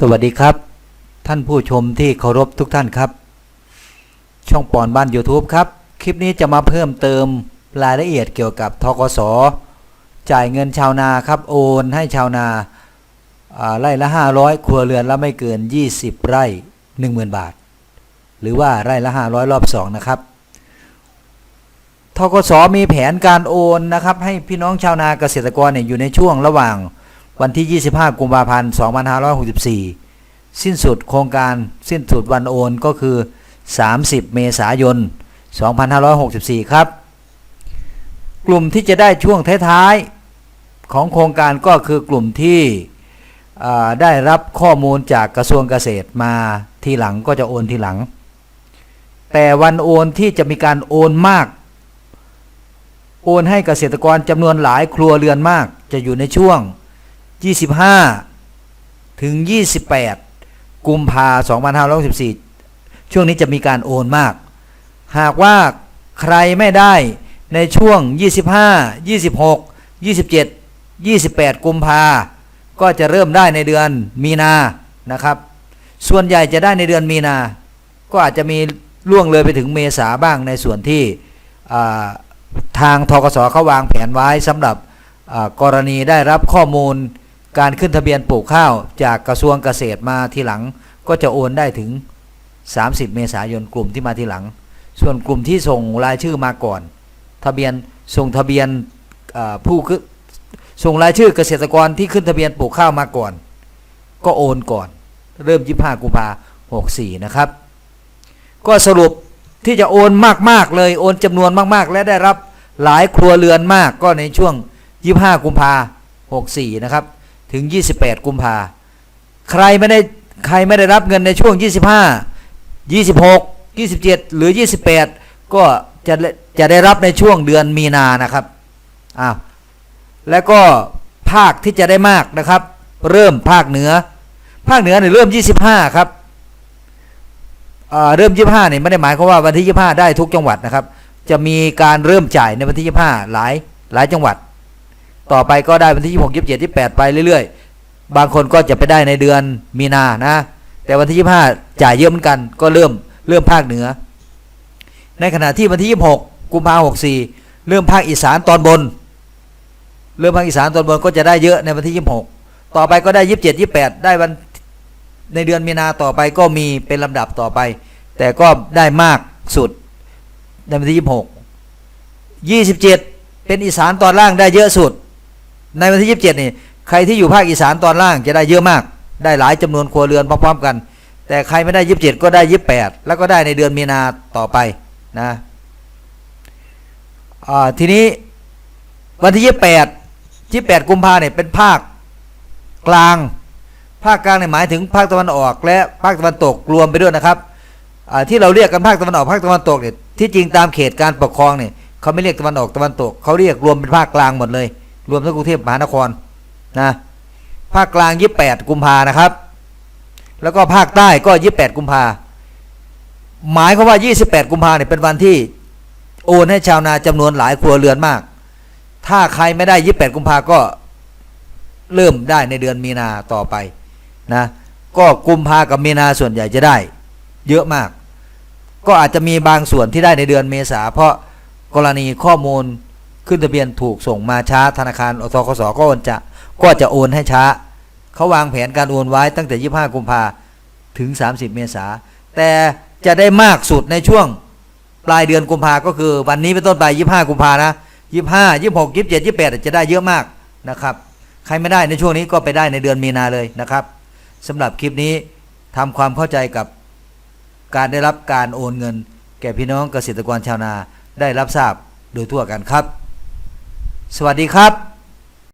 สวัสดีครับ ท่านผู้ชมที่เคารพทุกท่านครับ ช่องปอนบ้าน YouTube ครับ คลิปนี้จะมาเพิ่มเติมรายละเอียดเกี่ยวกับทกส จ่ายเงินชาวนาครับ โอนให้ชาวนาอ่าไร่ละ 500 ครัวเรือนละไม่เกิน 20 ไร่ 10,000 บาท หรือว่าไร่ละ 500 รอบ 2 นะครับทกสมีแผนการโอนนะครับ ให้พี่น้องชาวนาเกษตรกรเนี่ยอยู่ในช่วงระหว่าง วันที่ 25 กุมภาพันธ์ 2564 สิ้นสุดโครงการสิ้นสุดวันโอนก็คือ 30 เมษายน 2564 ครับ กลุ่มที่จะได้ช่วงท้ายๆ ของโครงการก็คือกลุ่มที่ได้รับข้อมูลจากกระทรวงเกษตรมาทีหลังก็จะโอนทีหลัง แต่วันโอนที่จะมีการโอนมาก โอนให้เกษตรกรจำนวนหลายครัวเรือนมากจะอยู่ในช่วง 25 ถึง 28 กุมภา2564 ช่วงนี้จะมีการโอนมาก หากว่าใครไม่ได้ในช่วง 25 26 27 28 กุมภาก็จะเริ่มได้ในเดือนมีนานะครับ ส่วนใหญ่จะได้ในเดือนมีนา ก็อาจจะมีล่วงเลยไปถึงเมษาบ้างในส่วนที่ทางทกสเขาวางแผนไว้สำหรับกรณีได้รับข้อมูล การขึ้นทะเบียนปลูกข้าวจากกระทรวงเกษตรมาทีหลังก็จะโอนได้ถึง 30 เมษายนกลุ่มที่มาทีหลัง ส่วนกลุ่มที่ส่งรายชื่อมาก่อน ทะเบียนส่งทะเบียนผู้ขึ้นส่งรายชื่อเกษตรกรที่ขึ้นทะเบียนปลูกข้าวมาก่อน ก็โอนก่อน เริ่ม 25 กุมภา64นะครับ ก็สรุปที่จะโอนมากๆเลยโอนจำนวนมากๆ และได้รับหลายครัวเรือนมากก็ในช่วง 25 กุมภา64นะครับ ถึง 28 กุมภาใครไม่ได้ใครไม่ได้รับเงินในช่วง 25 26 27 หรือ 28 ก็จะจะได้รับในช่วงเดือนมีนานะครับอ้าวแล้วก็ภาคที่จะได้มากนะครับ เริ่มภาคเหนือ ภาคเหนือเนี่ยเริ่ม 25 ครับอ่าเริ่ม 25เนี่ยไม่ได้หมายความว่าวันที่ 25 ได้ทุกจังหวัดนะครับ จะมีการเริ่มจ่ายในวันที่ 25 หลายหลายจังหวัด ต่อไปก็ได้วันที่26 27 28ไปเรื่อยๆ บางคนก็จะไปได้ในเดือนมีนานะ แต่วันที่25จ่ายเยอะเหมือนกันก็เริ่มเริ่มภาคเหนือ ในขณะที่วันที่26กุมภาพันธ์64เริ่มภาคอีสานตอนบน เริ่มภาคอีสานตอนบนก็จะได้เยอะในวันที่26ต่อไปก็ได้27 28ได้วันในเดือนมีนาต่อไปก็มีเป็นลำดับต่อไป แต่ก็ได้มากสุดในวันที่26 27เป็นอีสานตอนล่างได้เยอะสุด ในวันที่ 27 นี่ ใครที่อยู่ภาคอีสานตอนล่างจะได้เยอะมาก ได้หลายจำนวนครัวเรือนพร้อมๆกัน แต่ใครไม่ได้ 27 ก็ได้ 28 แล้วก็ได้ในเดือนมีนาต่อไปนะอ่าทีนี้วันที่ 28 28 กุมภาเนี่ยเป็นภาคกลาง ภาคกลางเนี่ยหมายถึงภาคตะวันออก และภาคตะวันตกรวมไปด้วยนะครับอ่าที่เราเรียกกันภาคตะวันออกภาคตะวันตกเนี่ยที่จริงตามเขตการปกครองเนี่ยเขาไม่เรียกตะวันออกตะวันตกเขาเรียกรวมเป็นภาคกลางหมดเลย รวมทั้งกรุงเทพมหานครนะภาคกลาง28กุมภานะครับ แล้วก็ภาคใต้ก็28กุมภาหมายความว่า 28 กุมภาเนี่ยเป็นวันที่โอนให้ชาวนาจำนวนหลายครัวเรือนมาก ถ้าใครไม่ได้ 28 กุมภาก็เริ่มได้ในเดือนมีนาต่อไปนะ ก็กุมภากับมีนาส่วนใหญ่จะได้ เยอะมาก ก็อาจจะมีบางส่วนที่ได้ในเดือนเมษาเพราะกรณีข้อมูล ขึ้นทะเบียนถูกส่งมาช้าธนาคารอทกสก็โอนจะก็จะโอนให้ช้า เขาวางแผนการโอนไว้ตั้งแต่ 25 กุมภาถึง 30 เมษาแต่จะได้มากสุดในช่วงปลายเดือนกุมภาก็คือวันนี้เป็นต้นไป 25 กุมภานะ 25 26 27 28 จะได้เยอะมากนะครับ ใครไม่ได้ในช่วงนี้ก็ไปได้ในเดือนมีนาเลยนะครับสำหรับคลิปนี้ทำความเข้าใจกับการได้รับการโอนเงิน แก่พี่น้องเกษตรกรชาวนาได้รับทราบโดยทั่วกันครับ สวัสดีครับ